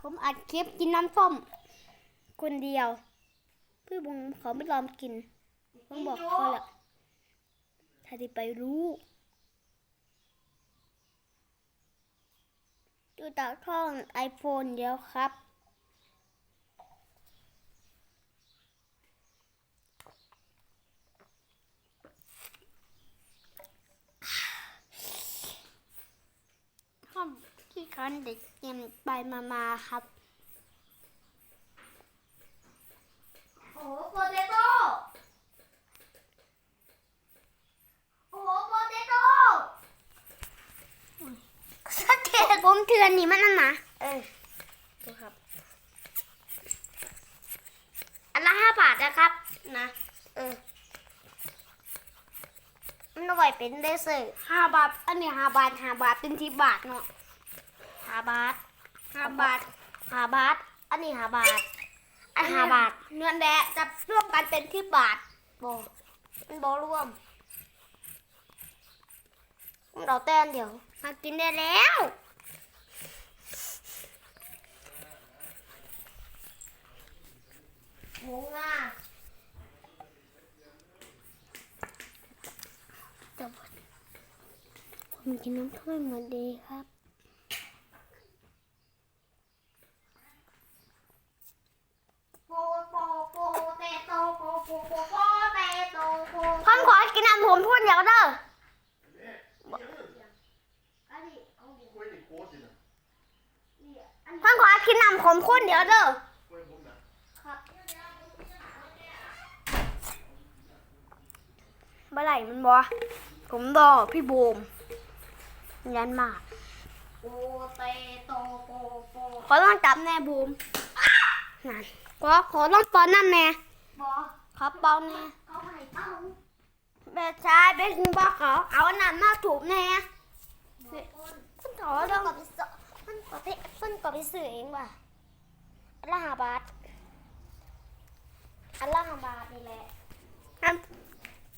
ผมอัดคลิปกินน้ำส้ม คนเดียวเพื่อผมขาไม่ยอมกินผมบอกเขาแหละถ้าที่ไปรู้ดูจากช่องไอโฟนเดียวครับ ห้องที่คันเด็กเกมไปมามาครับโอ้โหโปเตโต้โอ้โหโปเตโต้สเตตผมเถื่อนนี่มันนั่นนะเออดูครับ อันละห้าบาทนะครับนะ เออมันเอาไว้เป็นเดซอร์ห้าบาท อันนี้ห้าบาทห้าบาทเป็นที่บาทเนาะ ห้าบาทห้าบาทห้าบาท อันนี้ห้าบาท อันห้าบาทเงินแดะจะร่วมกันเป็นที่บาทบอมันบอร่วมมันเราแต้นเดี๋ยว มากินได้แล้วหมูงาแต่ว่าผมกินน้ำถ้วยหมดดีครับ โปโปโปเตโต้โปโปโปโปเตโต้โป พ่อขอกินน้ำผมพูดเดี๋ยวเด้ออันนี้เอาดิกล้วยนี่โคตรสินะนี่อันนี้พ่อขอกินน้ำผมพูดเดี๋ยวเด้อกล้วยผมนะครับเมื่อไหร่มันบอผมรอพี่บูมยันมากโปเตโต้โปโปขอต้องจับแน่บูมนั่นก็ขอต้องปอนนั่นแน่บอ ขอเปาแน่เขาให้เป้าเบชชายเบคุณบอกเขาเอาอันนั้นมาถูกแน่บอกคนคุณถอเอาเรื่เรื่อองงกับพิศมันกับพิเพิ่นก็ไปซื้อเองว่ะอันละห้าบาทอันละห้าบาทนี่แหละอัน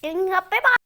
จริงครับบ๊ายบาย